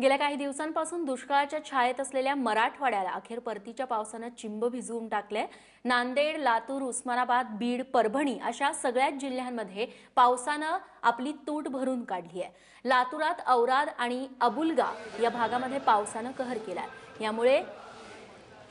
गेल्या काही दिवसांपासून दुष्काळाच्या छायेत असलेल्या मराठवाड्याला अखेर परतीच्या पावसानं चिंब भिजवून टाकलंय. नांदेड लातूर उस्मानाबाद बीड परभणी अशा सगळ्याच जिल्ह्यांमध्ये पावसानं आपली तूट भरून काढली आहे लातूरात औराद आणि अबुलगा या भागामध्ये पावसानं कहर केला यामुळे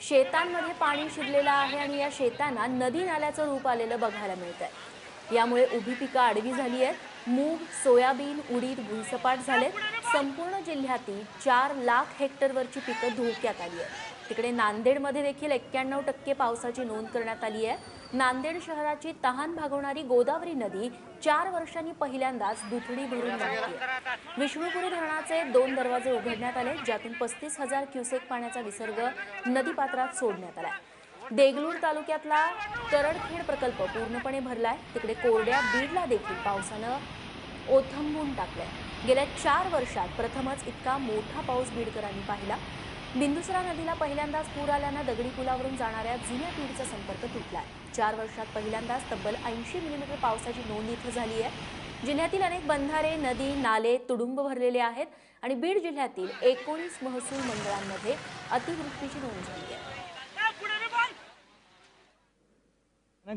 शेतांमध्ये पाणी शिरलेलं आहे आणि या शेतांना नदी नाल्याचं रूप आलेलं बघायला मिळत आहे यामुळे उभी पिकं आडवी झाली आहेत मूग सोयाबीन उडीद भुईसपाट झालेत. संपूर्ण जिल्ह्यातील चार लाख हेक्टरवरची पिकं धोक्यात आली आहेत. तिकडे नांदेडमध्ये देखील एक्क्याण्णव टक्के पावसाची नोंद करण्यात आली आहे. नांदेड शहराची तहान भागवणारी गोदावरी नदी चार वर्षांनी पहिल्यांदाच दुथडी भरून वाहते विष्णुपुरी धरणाचे दोन दरवाजे उघडण्यात आले ज्यातून पस्तीस हजार क्युसेक पाण्याचा विसर्ग नदीपात्रात सोडण्यात आला देगलूर तालुक्यातला तरडखेड प्रकल्प पूर्णपणे भरलाय. तिकडे कोरड्या बीडला देखील पावसानं ओथंबून टाकलंय. गेल्या चार वर्षात प्रथमच इतका मोठा पाऊस बीडकरांनी पाहिला. बिंदुसरा नदीला पहिल्यांदाच पूर आल्यानं दगडी पुलावरून जाणाऱ्या जुन्या बीडचा संपर्क तुटलाय. चार वर्षात पहिल्यांदाच तब्बल ऐंशी मिलीमीटर पावसाची नोंद इथं झाली आहे जिल्ह्यातील अनेक बंधारे नदी नाले तुडुंब भरलेले आहेत आणि बीड जिल्ह्यातील एकोणीस महसूल मंडळांमध्ये अतिवृष्टीची नोंद झाली आहे अनेक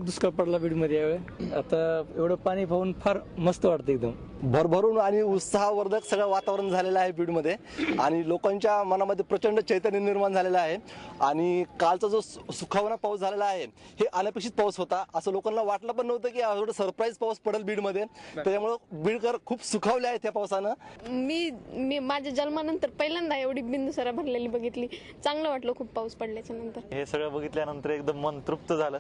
दुष्काळ पडला बीडमध्ये यावेळी. आता एवढं पाणी पाहून फार मस्त वाटतं एकदम. भरभरून आणि उत्साहवर्धक सगळं वातावरण झालेलं आहे बीडमध्ये. आणि लोकांच्या मनामध्ये प्रचंड चैतन्य निर्माण झालेलं आहे. आणि कालचा जो सु- सुखावना पाऊस झालेला आहे हे अनपेक्षित पाऊस होता. असं लोकांना वाटलं पण नव्हतं की एवढं सरप्राईज पाऊस पडेल बीडमध्ये. त्याच्यामुळं बीडकर खूप सुखावले आहेत त्या पावसानं. मी मी माझ्या जन्मानंतर पहिल्यांदा एवढी बिंदुसरा भरलेली बघितली. चांगलं वाटलं खूप पाऊस पडल्याच्या नंतर. हे सगळं बघितल्यानंतर एकदम मन तृप्त झालं.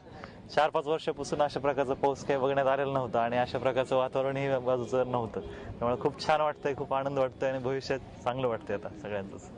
चार पाच पाच वर्षापासून अशा प्रकारचा पाऊस काही बघण्यात आलेला नव्हता आणि अशा प्रकारचं वातावरणही बाजूचं नव्हतं. त्यामुळे खूप छान वाटतंय खूप आनंद वाटतोय आणि भविष्यात चांगलं वाटतंय आता सगळ्यांचंच.